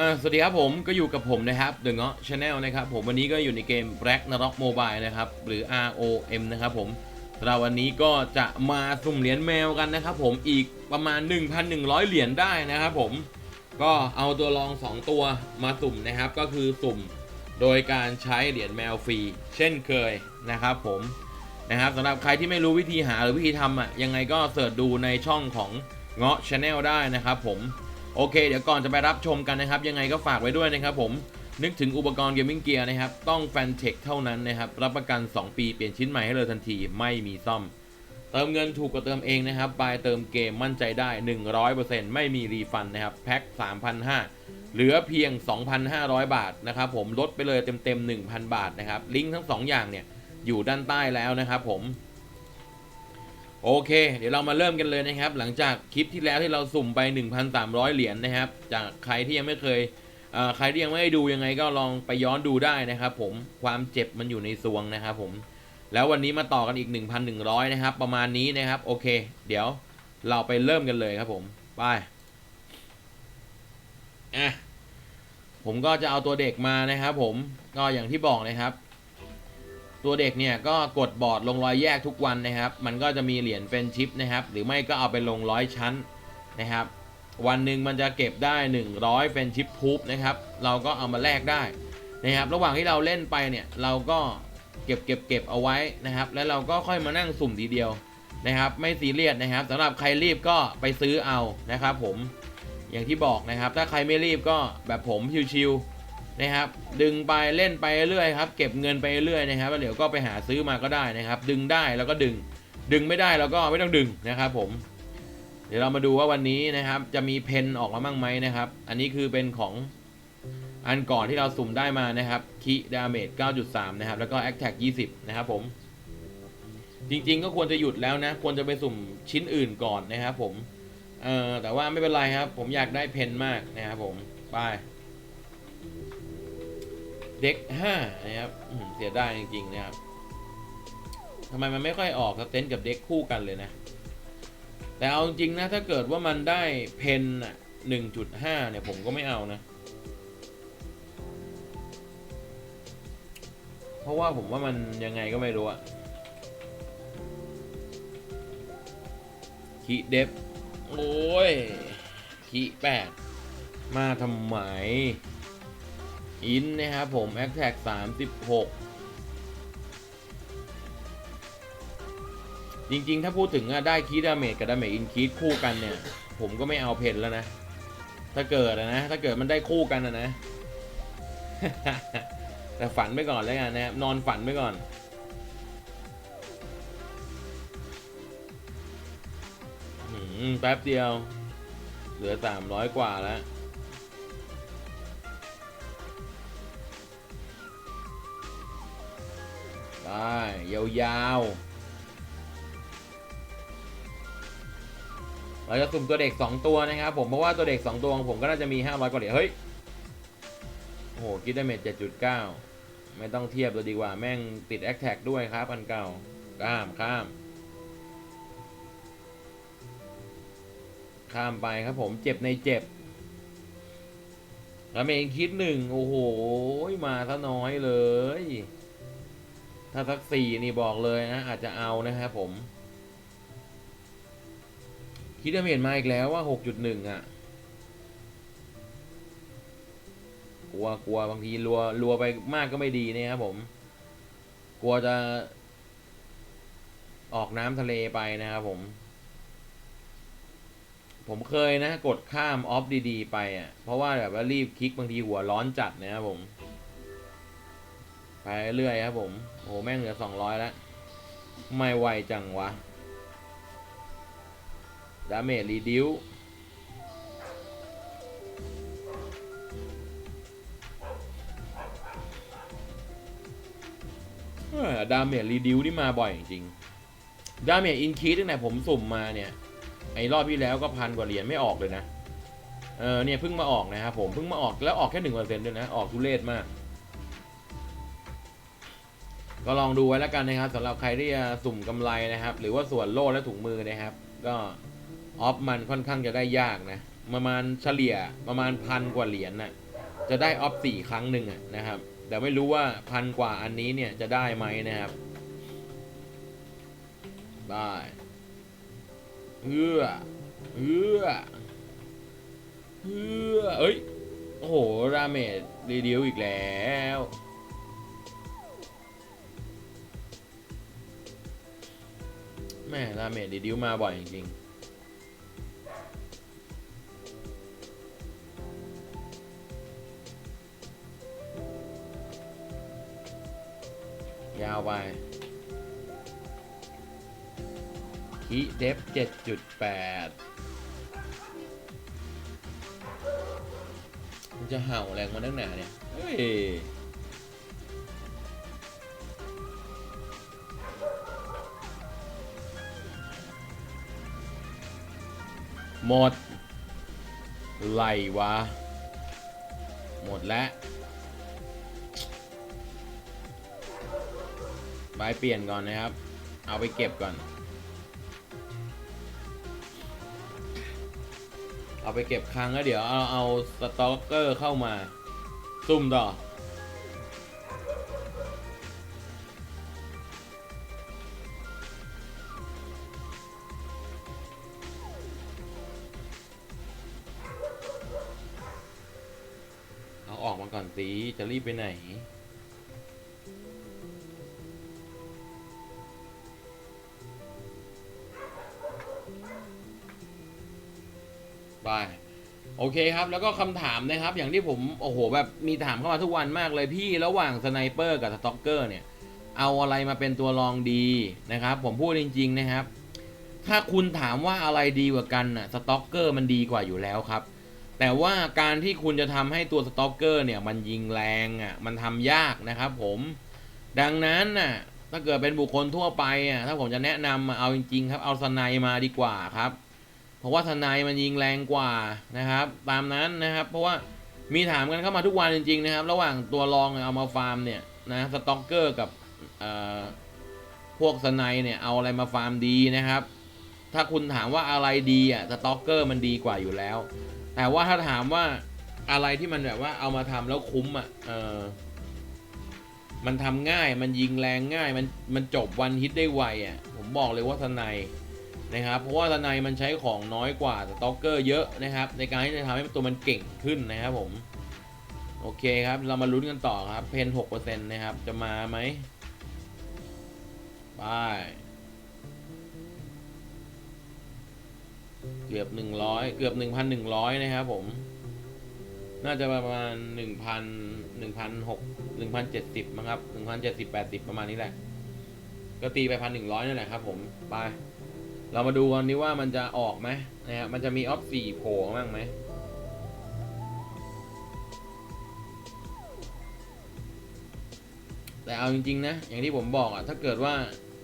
อ่าสวัสดีครับผมก็อยู่กับผมนะครับ The Ŋa Channel นะครับผมวันนี้ก็อยู่ในเกม Black n a r o k Mobile นะครับหรือ ROM นะครับผมเราวันนี้ก็จะมาสุ่มเหรียญแมวกันนะครับผมอีกประมาณ 1,100 เหรียญได้นะครับผมก็เอาตัวรอง 2 ตัวมาสุ่มนะครับ ก็คือสุ่มโดยการใช้เหรียญแมวฟรีเช่นเคยนะครับผมนะครับสำหรับใครที่ไม่รู้วิธีหาหรือวิธีทำอะยังไงก็เสิร์ชดูในช่องของเงาะ Channel ได้นะครับผม โอเค เดี๋ยวก่อนจะไปรับชมกันนะครับ ยังไงก็ฝากไว้ด้วยนะครับผมนึกถึงอุปกรณ์เกมมิ่งเกียร์นะครับ ต้องแฟนเทคเท่านั้นนะครับ รับประกัน 2 ปีเปลี่ยนชิ้นใหม่ให้เลยทันทีไม่มีซ่อม เติมเงินถูกกว่าเติมเองนะครับบายเติมเกมมั่นใจได้ 100%ไม่มีรีฟันนะครับ แพ็ค3,500 เหลือเพียง 2,500 บาทนะครับผมลดไปเลยเต็มๆ 1,000 บาทนะครับ ลิงก์ทั้ง 2 อย่างเนี่ยอยู่ด้านใต้แล้วนะครับผม โอเค เดี๋ยวเรามาเริ่มกันเลยนะครับ หลังจากคลิปที่แล้วที่เราสุ่มไป 1,300 เหรียญนะครับ จากใครที่ยังไม่เคยใครที่ยังไม่ได้ดูยังไงก็ลองไปย้อนดูได้นะครับ ผมความเจ็บมันอยู่ในซวงนะครับ ผม แล้ววันนี้มาต่อกันอีก 1,100 นะครับ ประมาณนี้นะครับ โอเค เดี๋ยวเราไปเริ่มกันเลยครับผมไปอะผมก็จะเอาตัวเด็กมานะครับ ผมก็อย่างที่บอกนะครับ ตัวเด็กเนี่ยก็กดบอร์ดลงร้อยแยกทุกวันนะครับ มันก็จะมีเหรียญเฟรนชิพนะครับ หรือไม่ก็เอาไปลงร้อยชั้นนะครับ วันหนึ่งมันจะเก็บได้ 100เฟรนชิพพูฟนะครับ เราก็เอามาแลกได้นะครับ ระหว่างที่เราเล่นไปเนี่ยเราก็เก็บเก็บเก็บเอาไว้นะครับ แล้วเราก็ค่อยมานั่งสุ่มทีเดียวนะครับ ไม่ซีเรียสนะครับสำหรับใครรีบก็ไปซื้อเอานะครับ ผมอย่างที่บอกนะครับ ถ้าใครไม่รีบก็แบบผมชิวๆ นะครับ ดึงไปเล่นไปเรื่อยครับ เก็บเงินไปเรื่อยนะครับแล้วเดี๋ยวก็ไปหาซื้อมาก็ได้นะครับ ดึงได้แล้วก็ดึง ดึงไม่ได้แล้วก็ไม่ต้องดึงนะครับ ผม เดี๋ยวเรามาดูว่าวันนี้นะครับ จะมีเพนออกมาบ้างไหมนะครับ อันนี้คือเป็นของอันก่อนที่เราสุ่มได้มานะครับคีดาเมจ 9.3 นะครับ แล้วก็แอคแท็ก20 นะครับผม จริงๆ ก็ควรจะหยุดแล้วนะ ควรจะไปสุ่มชิ้นอื่นก่อนนะครับผม เออแต่ว่าไม่เป็นไรครับ ผมอยากได้เพนมากนะครับผม ไป เด็กห้านะครับเสียดายจริงๆนะครับทำไมมันไม่ค่อยออกสเตนกับเด็กคู่กันเลยนะ แต่เอาจริงนะ ถ้าเกิดว่ามันได้เพนอะหนึ่งจุดห้าเนี่ยผมก็ไม่เอานะ เพราะว่าผมว่ามันยังไงก็ไม่รู้อะคีเดฟโอ้ยคีแปดมาทำไม อินนะครับผม a อ t a c 36จริงๆ ถ้าพูดถึงอะได้คีดาเมจกับดาเมจอินคีดคู่กันเนี่ย ผมก็ไม่เอาเพนแล้วนะ ถ้าเกิดนะ ถ้าเกิดมันได้คู่กันอะนะ แต่ฝันไปก่อนแล้วกันนะครับ นอนฝันไปก่อนหืมแป๊บเดียว เหลือ300กว่าแล้ว ไปยาวๆเราจะสุ่มตัวเด็ก 2 ตัวนะครับผมเพราะว่าตัวเด็ก 2 ตัวของผมก็น่าจะมี 500กว่าเหรียญเฮ้ยโอ้โหคิดได้เมจ7.9 ไม่ต้องเทียบเลยดีกว่าแม่งติดแอคแท็กด้วยครับอันเก่าข้ามข้าม ข้ามไปครับผมเจ็บในเจ็บแล้วเมงคิดหนึ่งโอ้โห มาซะน้อยเลย ถ้าสักสี่นี่บอกเลยนะ อาจจะเอานะครับผม คิดว่าเห็นมาอีกแล้วว่าหกจุดหนึ่งอะกลัวกลัวบางทีรัวรัวไปมากก็ไม่ดีนะครับผม กลัวจะ ออกน้ำทะเลไปนะครับผม ผมเคยนะ กดข้ามออฟดีๆ ไปอะ เพราะว่าแบบว่ารีบคลิกบางทีหัวร้อนจัดนะครับผม ไปเรื่อยครับผม โอ้โหแม่งเหลือสองร้อยแล้ว ไม่ไวจังวะ ดาเมจรีดิวดาเมจรีดิวนี่มาบ่อยจริงดาเมจอินคีตั้งแต่ผมสุ่มมาเนี่ย ไอ้รอบที่แล้วก็พันกว่าเหรียญไม่ออกเลยนะ เออเนี่ยเพิ่งมาออกนะครับผมเพิ่งมาออกแล้วออกแค่หนึ่งเปอร์เซ็นต์ด้วยนะ ออกทุเรศมาก ก็ลองดูไว้แล้วกันนะครับสำหรับใครที่จะสุ่มกำไรนะครับ หรือว่าส่วนโล่และถุงมือนะครับ ก็ออฟมันค่อนข้างจะได้ยากนะ ประมาณเฉลี่ยประมาณพันกว่าเหรียญนะจะได้ออฟสี่ครั้งหนึ่งนะครับ แต่ไม่รู้ว่าพันกว่าอันนี้เนี่ยจะได้ไหมนะครับ ได้เอื้อเอื้อเอื้อเอ้ย โอ้โห ราเมดรีดิวอีกแล้ว แม่ราเมดรีดิวมาบ่อยจริงๆ ยาวไปคีเดฟเจ็ดจุดแปดมันจะเห่าแรงมาตั้งหนาเนี่ย เฮ้ย หมดไหลวะ หมดแล้วใบเปลี่ยนก่อนนะครับ เอาไปเก็บก่อน เอาไปเก็บครั้งแล้วเดี๋ยวเอาเอาสต็อกเกอร์เข้ามา ซุ่มต่อ สิจะรีบไปไหน บาย โอเคครับ แล้วก็คำถามนะครับ อย่างที่ผม โอ้โห แบบมีถามเข้ามาทุกวันมากเลยพี่ ระหว่างสไนเปอร์กับสต็อกเกอร์เนี่ย เอาอะไรมาเป็นตัวรองดีนะครับ ผมพูดจริง ๆ นะครับ ถ้าคุณถามว่าอะไรดีกว่ากันน่ะ สต็อกเกอร์มันดีกว่าอยู่แล้วครับ แต่ว่าการที่คุณจะทำให้ตัวสต็อกเกอร์เนี่ยมันยิงแรงอะมันทำยากนะครับผมดังนั้นน่ะถ้าเกิดเป็นบุคคลทั่วไปอะถ้าผมจะแนะนำมาเอาจริงๆครับเอาสไนมาดีกว่าครับ เพราะว่าทนมันยิงแรงกว่านะครับ ตามนั้นนะครับ เพราะว่ามีถามกันเข้ามาทุกวันจริง ๆ นะครับ ระหว่างตัวรองเอามาฟาร์มเนี่ยนะสต็อกเกอร์กับเอ่อพวกสไนเนี่ยเอาอะไรมาฟาร์มดีนะครับ ถ้าคุณถามว่าอะไรดีอะสต็อกเกอร์มันดีกว่าอยู่แล้ว แต่ว่าถ้าถามว่าอะไรที่มันแบบว่าเอามาทำแล้วคุ้มอะเออมันทำง่าย มันยิงแรงง่าย มันมันจบวันฮิตได้ไวอะ ผมบอกเลยว่าสไนนะครับ เพราะว่าทนายมันใช้ของน้อยกว่าสต็อกเกอร์เยอะนะครับ ในการที่จะทำให้ตัวมันเก่งขึ้นนะครับผม โอเคครับ เรามาลุ้นกันต่อครับ เพนหกเปอร์เซ็นต์นะครับ จะมาไหมไป เกือบหนึ่งร้อยเกือบหนึ่งพันหนึ่งร้อยนะครับผม น่าจะประมาณหนึ่งพันหนึ่งพันหกหนึ่งพันเจ็ดสิบมั้งครับหนึ่งพันเจ็ดสิบแปดสิบประมาณนี้แหละ ก็ตีไปพันหนึ่งร้อยนั่นแหละครับ ผมไป เรามาดูกันนี้ว่ามันจะออกไหมนะครับมันจะมีออฟสี่โผล่บ้างไหมแต่เอาจริงๆนะ อย่างที่ผมบอกอะถ้าเกิดว่า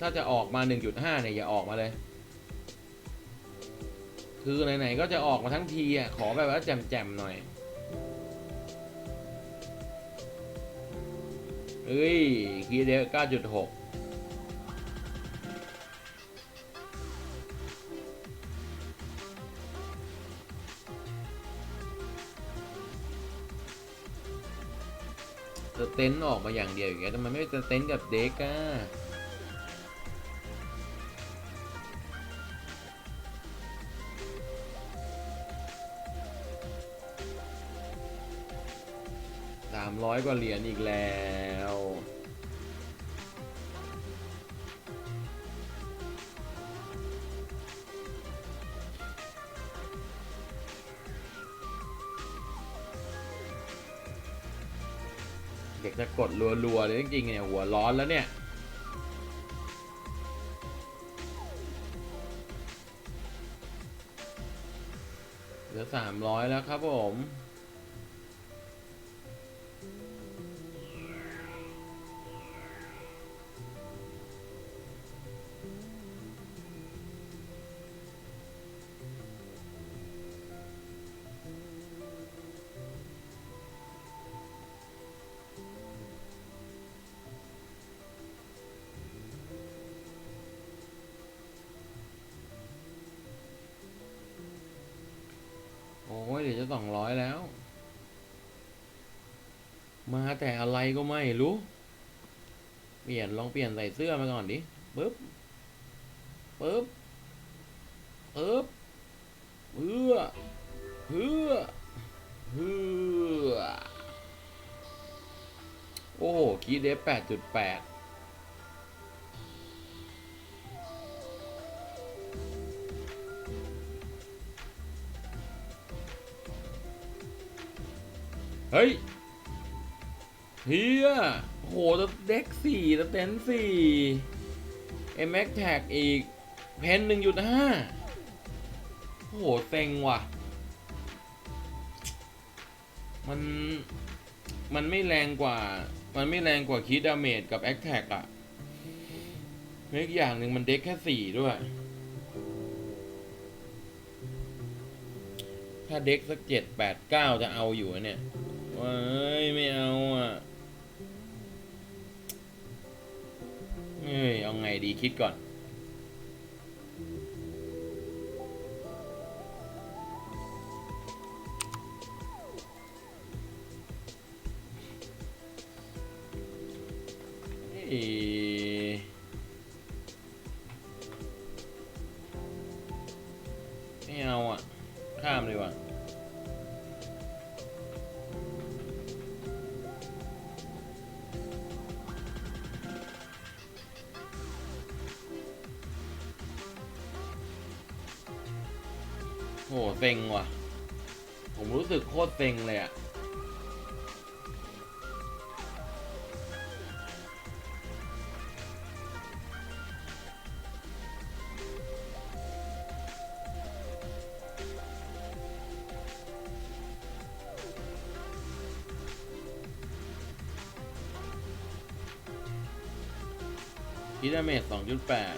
ถ้าจะออกมา 1.5เนี่ยอย่าออกมาเลย คือไหนๆก็จะออกมาทั้งทีอะ ขอแบบว่าแจ่มๆหน่อย เอ้ยคีย์เดล9.6สเตนออกมาอย่างเดียวอย่างเงี้ยทำไมไม่เตนกับเด็กอะ อยกว่าเหรียญอีกแล้วเด็กจะกดรัวๆเลยจริงๆเนี่ยหัวร้อนแล้วเนี่ยเหลือสามร้อยแล้วครับผม จะสองร้อยแล้ว มาแต่อะไรก็ไม่รู้ เปลี่ยนลองเปลี่ยนใส่เสื้อมาก่อนดิปึ๊บปึ๊บปึ๊บเพื่อเพื่อเพื่อโอ้โหคีเดฟแปดจุดแปด เฮ้ยเฮียโหแล้วเด็กสี่แล้วเต็นสี่เอ็มแม็กแท็กอีก เพนหนึ่งจุดห้าโหเต็งว่ะ มัน มันไม่แรงกว่า มันไม่แรงกว่าคิดดาเมจกับแอคแท็กอะและอีกอย่างหนึ่งมันเด็กแค่สี่ด้วย ถ้าเด็กสักเจ็ดแปดเก้าจะเอาอยู่เนี่ย ว้ยไม่เอาอะเอ้ยเอาไงดีคิดก่อนเอ้ยไม่เอาอะ ข้ามเลยว่ะ เซ็งว่ะ ผมรู้สึกโคตรเซ็งเลยอะคิดาเมจสองจุดแปด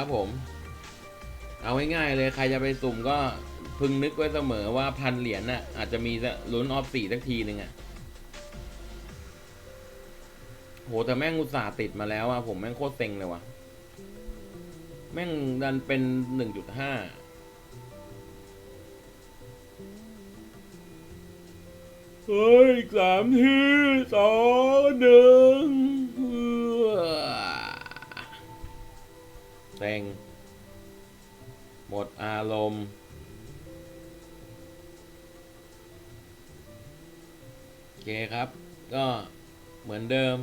ครับผม เอาง่ายๆเลยใครจะไปสุ่มก็พึงนึกไว้เสมอว่าพันเหรียญน่ะ อาจจะมีลุ้นออฟสี่สักทีหนึ่งอะโหแต่แม่งอุตส่าห์ติดมาแล้วอะผมแม่งโคตรเซ็งเลยว่ะ แม่งดันเป็นหนึ่งจุดห้าเฮ้ยสามทีสองหนึ่ง หมดอารมณ์ โอเคครับ ก็เหมือนเดิม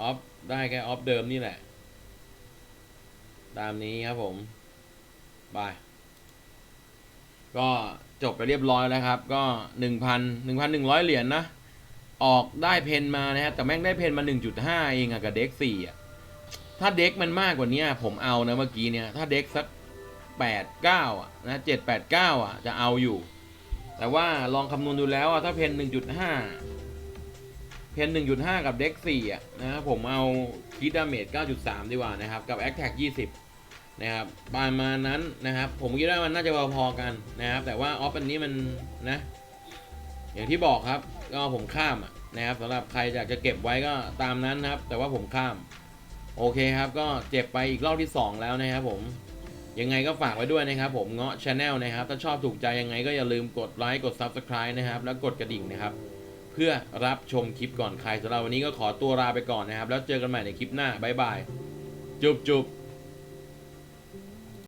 ออฟ ได้แค่ออฟเดิมนี่แหละ ตามนี้ครับผมบายก็จบไปเรียบร้อยแล้วครับ ก็หนึ่งพันหนึ่งพันหนึ่งร้อยเหรียญนะ ออกได้เพนมานะฮะแต่แม่งได้เพนมา 1.5 เองอะกับเด็ก4อะถ้าเด็กมันมากกว่านี้ผมเอานะเมื่อกี้เนี่ย ถ้าเด็กสัก 8 9อะนะ7 8 9อะจะเอาอยู่ แต่ว่าลองคำนวณดูแล้วอะถ้าเพน1.5 เพน1.5 กับเด็ก4อะนะครับผมเอาคิดดาเมจ9.3 ดีกว่านะครับ กับแอคแท็ก20 นะครับประมาณนั้นนะครับ ผมคิดว่ามันน่าจะพอๆกันนะครับ แต่ว่าออฟอันนี้มันนะ อย่างที่บอกครับ ก็ผมข้ามอะนะครับสำหรับใครอยากจะเก็บไว้ก็ตามนั้นนะครับ แต่ว่าผมข้าม โอเคครับ ก็เจ็บไปอีกรอบที่ 2 แล้วนะครับผม ยังไงก็ฝากไว้ด้วยนะครับ ผมเงาะชาแนลนะครับ ถ้าชอบถูกใจยังไงก็อย่าลืมกดไลค์กด Subscribe นะครับ แล้วกดกระดิ่งนะครับ เพื่อรับชมคลิปก่อนใครสำหรับวันนี้ก็ขอตัวลาไปก่อนนะครับ แล้วเจอกันใหม่ในคลิปหน้าบ๊ายบายจุบจุบ